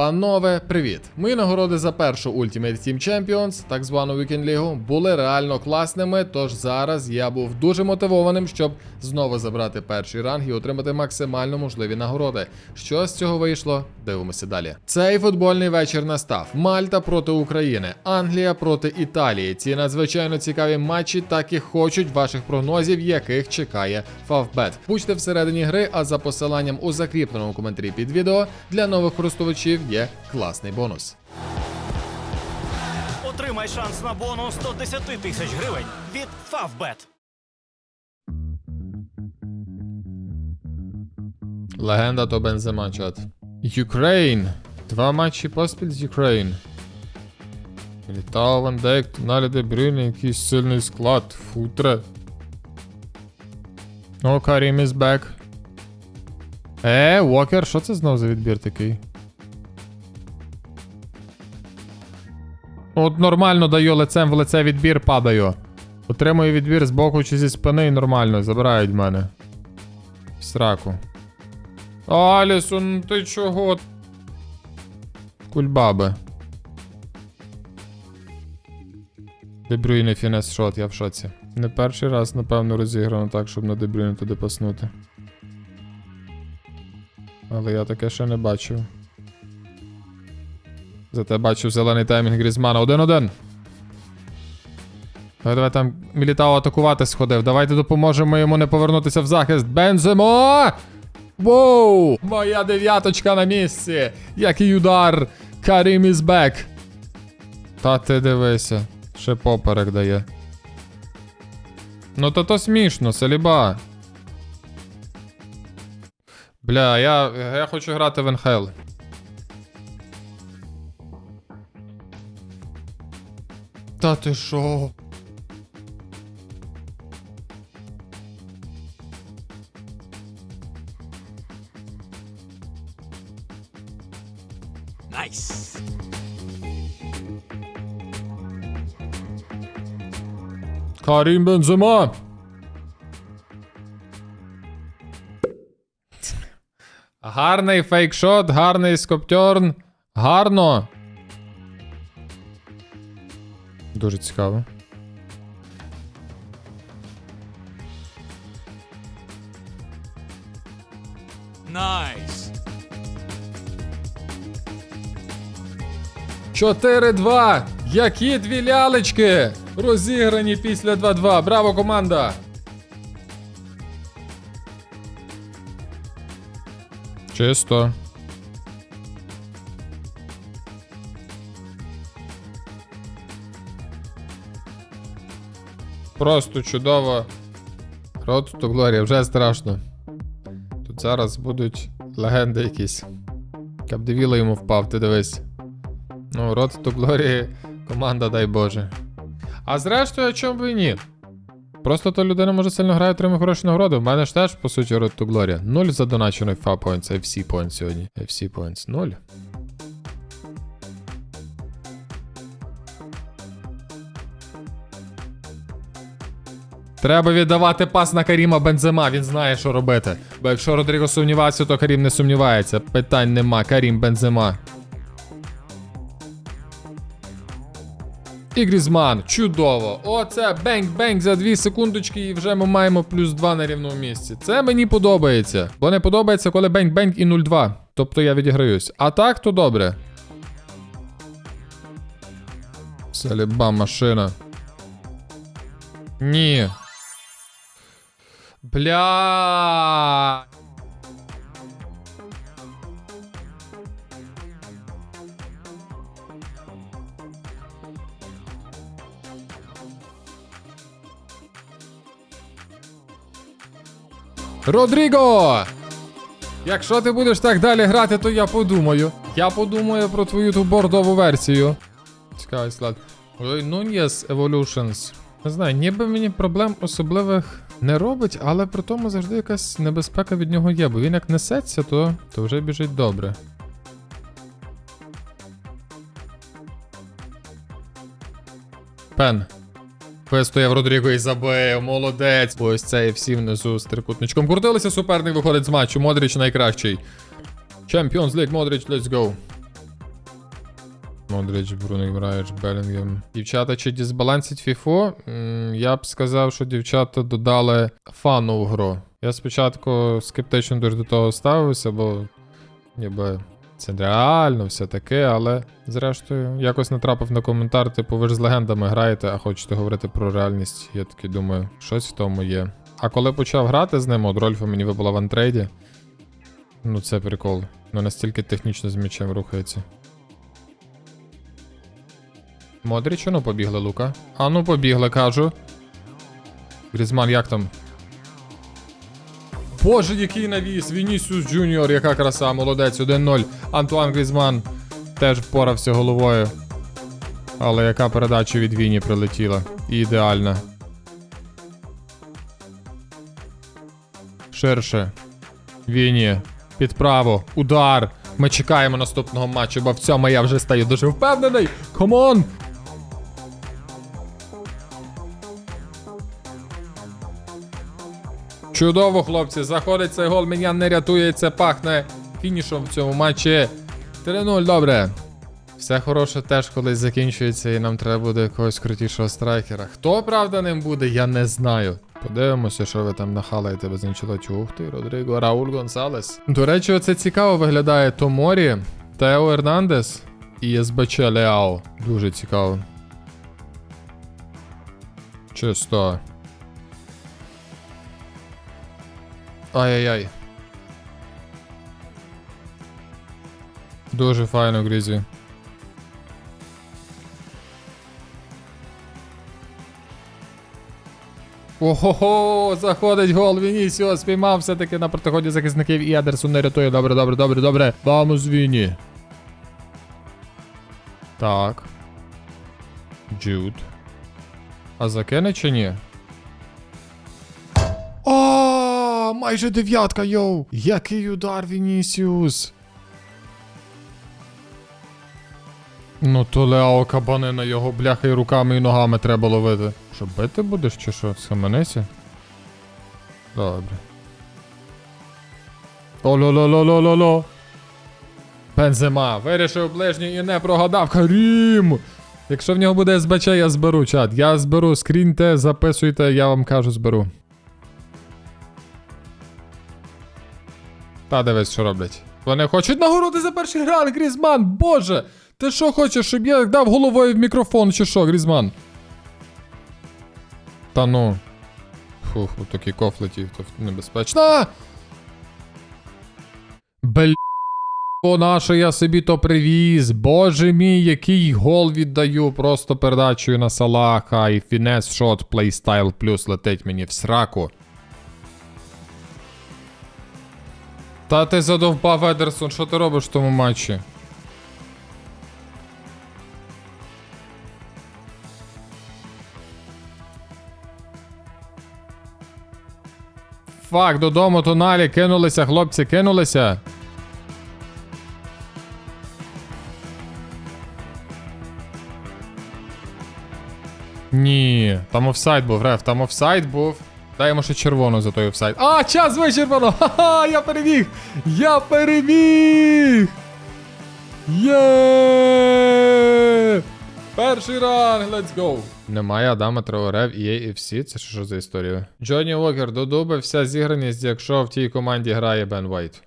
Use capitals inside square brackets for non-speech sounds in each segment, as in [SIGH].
Панове, привіт! Мої нагороди за першу Ultimate Team Champions, так звану Weekend League, були реально класними. Тож зараз я був дуже мотивованим, щоб знову забрати перший ранг і отримати максимально можливі нагороди. Що з цього вийшло? Дивимося далі. Цей футбольний вечір настав. Мальта проти України, Англія проти Італії. Ці надзвичайно цікаві матчі так і хочуть ваших прогнозів, яких чекає Фавбет. Будьте всередині гри, а за посиланням у закріпленому коментарі під відео для нових користувачів є класний бонус. Отримай шанс на бонус 110 тисяч гривень від Favbet. Легенда то Бензема, чат. Ukraine. Два матчі поспіль з Ukraine. Літав Ван Дейк, Тоналі Де Брюйне, якийсь сильний склад. Футре. О, Карім is back. Е, Уокер, що це знов за відбір такий? От нормально даю лицем в лице відбір, падаю. Отримую відбір з боку чи зі спини і нормально, забирають мене. В Сраку. Алісон, ти чого? Кульбаби. Дебрюйне фінес шот, я в шоці. Не перший раз, напевно, розіграно так, щоб на Дебрюйне туди паснути. Але я таке ще не бачив. Зате бачив зелений таймінг Грізмана. Один-один. Давай, давай там Мілітао атакувати сходив. Давайте допоможемо йому не повернутися в захист. Бенземо! Воу! Моя дев'яточка на місці! Який удар! Карім is back! Та ти дивися, ще поперек дає. Ну то то смішно, Саліба. Бля, я, я хочу грати в НХЛ. Та ти шо? Найс. Карім Бензема. Гарний фейкшот, гарний скоптерн. Гарно. Дуже цікаво. Найс. 4-2. Які дві лялечки. Розіграні після 2-2. Браво, команда. Чисто. Просто чудово. Рот то Глорія, вже страшно. Тут зараз будуть легенди якісь. Капдевіло йому впав, ти дивись. Ну, Рот то Глорії, команда, дай Боже. А зрештою, чому б і ні? Просто то людина може сильно грає, отримує хороші нагороди. У мене ж теж, по суті, Рот то Глорія. Нуль задоначених FA points, FC points сьогодні. FC points, нуль. Треба віддавати пас на Каріма Бензема, він знає, що робити. Бо якщо Родріго сумнівався, то Карім не сумнівається. Питань нема. Карім Бензема. І Грізман, чудово. Оце бенг-бенг за 2 секундочки, і вже ми маємо плюс 2 на рівному місці. Це мені подобається. Бо не подобається, коли бенг-бенг і 0-2. Тобто я відіграюсь. А так, то добре. Саліба машина. Ні. Бля. Родріго! Якщо ти будеш так далі грати, то я подумаю. Я подумаю про твою ту бордову версію. Цікавий склад. Ой, Nunez Evolutions. Не знаю, ніби мені проблем особливих не робить, але при тому завжди якась небезпека від нього є, бо він як несеться, то, то вже біжить добре. Пен. Вистояв Родріго і забив, молодець. Ось цей всі внизу з трикутничком. Крутилися, суперник виходить з матчу. Модріч найкращий. Champions League, Модріч, let's go. Модрич, Бруно Граєш, Белінгем. Дівчата чи дисбалансять фіфу? Я б сказав, що дівчата додали фану в гру. Я спочатку скептично дуже до того ставився, бо ніби це реально все таке, але зрештою якось натрапив на коментар, типу, ви ж з легендами граєте, а хочете говорити про реальність. Я такий думаю, щось в тому є. А коли почав грати з ним, от Рольфа мені випала в антрейді. Ну це прикол. Ну настільки технічно з м'ячем рухається. Модріч, ну побігли, Лука. А ну побігли, кажу. Грізман, як там? Боже, який навіс! Вінісіус Джуніор, яка краса, молодець, 1-0. Антуан Грізман теж впорався головою. Але яка передача від Віні прилетіла. Ідеальна. Ширше. Віні. Під право. Удар. Ми чекаємо наступного матчу, бо в цьому я вже стаю дуже впевнений. Камон! Чудово, хлопці, заходить цей гол, мене не рятує, це пахне фінішом в цьому матчі. 3-0, добре. Все хороше теж колись закінчується, і нам треба буде якогось крутішого страйкера. Хто правда ним буде, я не знаю. Подивимося, що ви там нахалаєте без Анчелоті. Ух ти, Родріго, Рауль Гонсалес. До речі, оце цікаво виглядає Томорі, Тео Ернандес і СБЧ Леао. Дуже цікаво. Чисто. Ай-яй-яй. Дуже файно, Грізі. Ого, заходить гол Вінісіо, спіймав все-таки на протиході захисників і Едерсон не рятує. Добре, добре, добре, добре. Вамус Віні. Так. Джуд. А закине чи ні? О, майже дев'ятка, йоу! Який удар, Вінісіус! Ну, то Лео кабани на його бляха і руками і ногами треба ловити. Що, бити будеш чи що? Схаменися? Добре. О-ло-ло-ло-ло-ло-ло. Бензема, вирішив ближній і не прогадав. Карім! Якщо в нього буде СБЧ, я зберу чат. Я зберу, скріньте, записуйте, я вам кажу, зберу. Та дивись, що роблять. Вони хочуть нагороди за перший гран, Грізман! Боже! Ти що хочеш, щоб я дав головою в мікрофон, чи що, Грізман? Та ну. Фух, такі кофлеті, то небезпечно. Бля. Наше я собі то привіз. Боже мій, який гол віддаю просто передачею на Салаха і фінес шот плейстайл плюс летить мені в сраку. Та ти задовбав Едерсон, що ти робиш в тому матчі? Фак, додому тоналі кинулися, хлопці, кинулися. Ні, там офсайд був, реф, там офсайд був. Йому ще червону за той офсайд. А, час вичерпано! [LAUGHS] Ха-ха, я переміг! Я переміг! Є! Перший ранг, let's go! Немає Адама Траоре в EA FC, це що за історія? Джонні Уокер додуби вся зіграність, якщо в тій команді грає Бен Вайт.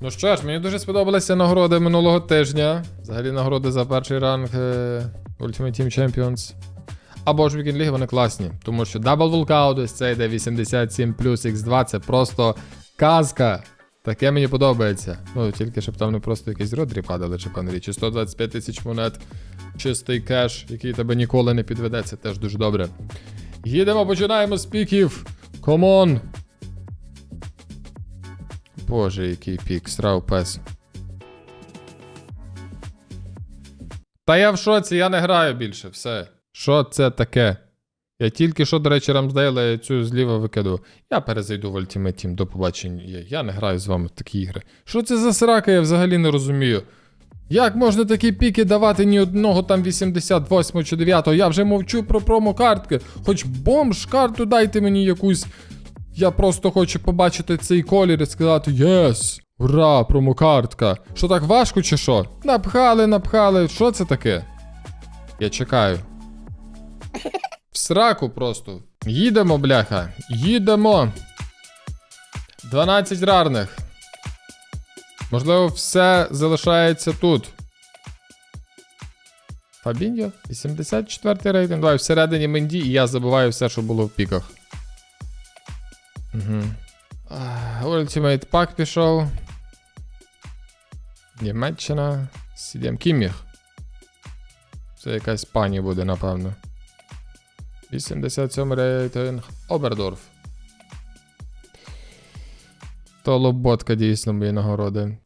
Ну що ж, мені дуже сподобалися нагороди минулого тижня. Взагалі нагороди за перший ранг е, Ultimate Team Champions. Або ж League вони класні, тому що Double Walkout, ось цей де 87 плюс X2, це просто казка. Таке мені подобається. Ну, тільки щоб там не просто якісь родрі падали, чи панері, чи 125 тисяч монет, чистий кеш, який тебе ніколи не підведе, це теж дуже добре. Їдемо, починаємо з піків. Комон. Боже, який пік, срав пес. Та я в шоці, я не граю більше, все. Що це таке? Я тільки що, до речі, Рамсдейла цю зліва викидав. Я перезайду в Ultimate Team, до побачення. Я не граю з вами в такі ігри. Що це за срака, я взагалі не розумію. Як можна такі піки давати ні одного там 88 чи 9? Я вже мовчу про промокартки. Хоч бомж карту дайте мені якусь. Я просто хочу побачити цей колір і сказати Єс! Ура, промокартка. Що так важко чи що? Напхали, напхали. Що це таке? Я чекаю. Сраку просто. Їдемо, бляха. Їдемо. 12 рарних. Можливо, все залишається тут. Фабіньо, 84 рейтинг. Давай всередині Менді, і я забуваю все, що було в піках. Угу. Ultimate Pack пішов. Німеччина. Сідем Кімміх. Це якась пані буде, напевно. 87 рейтинг. Обердорф. То лоботка дійсно мої нагороди.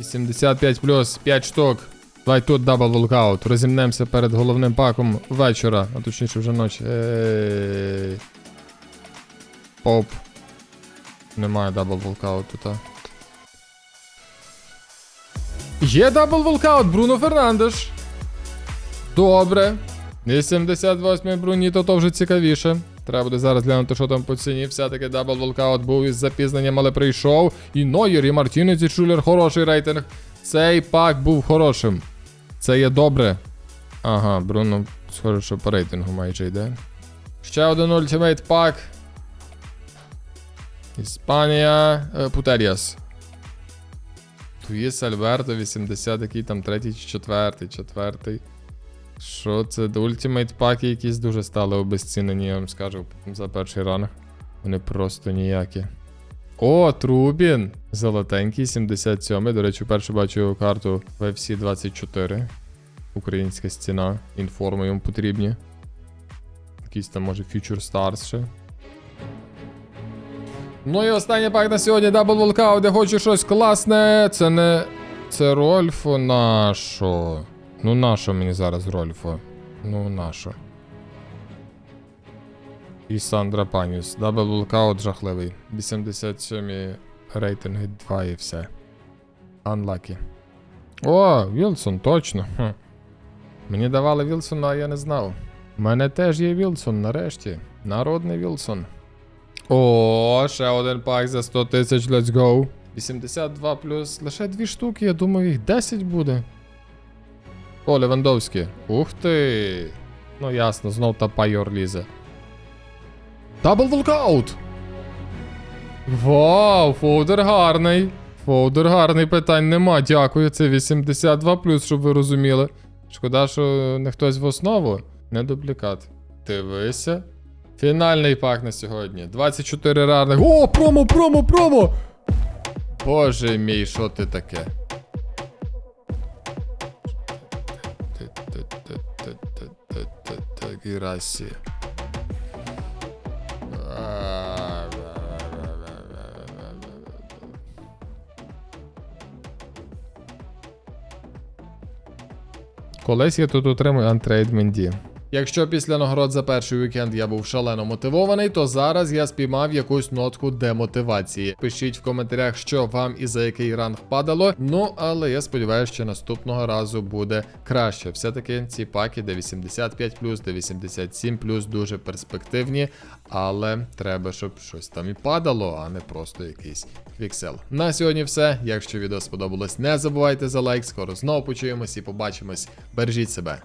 85 плюс 5 штук. Давай тут дабл волкаут. Розімнемося перед головним паком вечора, а точніше вже ночі. Ей. Поп. Немає дабл волкауту, та. Є дабл волкаут, Бруно Фернандеш. Добре. 88 бруні, то то вже цікавіше. Треба буде зараз глянути, що там по ціні. Все-таки дабл волкаут був із запізненням, але прийшов. І Нойер, і Мартінець, і Шулер хороший рейтинг. Цей пак був хорошим. Це є добре. Ага, Бруно, схоже, що по рейтингу майже йде. Ще один ультимейт пак. Іспанія. Е, Путеріас. Туїс Альберто, 80, який там третій четвертий, четвертий. Що це? До Ультимейт паки якісь дуже стали обезцінені, я вам скажу, за перший ранг. Вони просто ніякі. О, Трубін! Золотенький, 77. До речі, вперше бачу його карту в FC 24. Українська стіна. Інформи йому потрібні. Якийсь там, може, Future Stars ще. Ну і останній пак на сьогодні Double Walkout, де хочу щось класне. Це не. Це Рольфо нашо. Ну нашо мені зараз Рольфо. Ну нашо. І Сандра Паніус. Double Walkout жахливий. 87 рейтинги 2 і все. Unlucky. О, Вілсон, точно. Хм. Мені давали Вілсона, а я не знав. У мене теж є Вілсон, нарешті. Народний Вілсон. О, ще один пак за 100 тисяч, let's go. 82 плюс лише дві штуки, я думаю, їх 10 буде. О, Левандовський. Ух ти. Ну ясно, знов та пайор лізе. Дабл волкаут! Вау, фоудер гарний. Фоудер гарний, питань нема. Дякую. Це 82 плюс, щоб ви розуміли. Шкода, що не хтось в основу. Не дублікат. Дивися. Фінальний пак на сьогодні. 24 рарних. О, промо, промо, промо! Боже мій, що ти таке? Такий расі. Колись я тут отримую антрейд Менді. Якщо після нагород за перший вікенд я був шалено мотивований, то зараз я спіймав якусь нотку демотивації. Пишіть в коментарях, що вам і за який ранг падало. Ну але я сподіваюся, що наступного разу буде краще. Все-таки ці паки, де 85 де 87 дуже перспективні, але треба, щоб щось там і падало, а не просто якийсь віксел. На сьогодні все. Якщо відео сподобалось, не забувайте за лайк. Скоро знову почуємось і побачимось. Бережіть себе.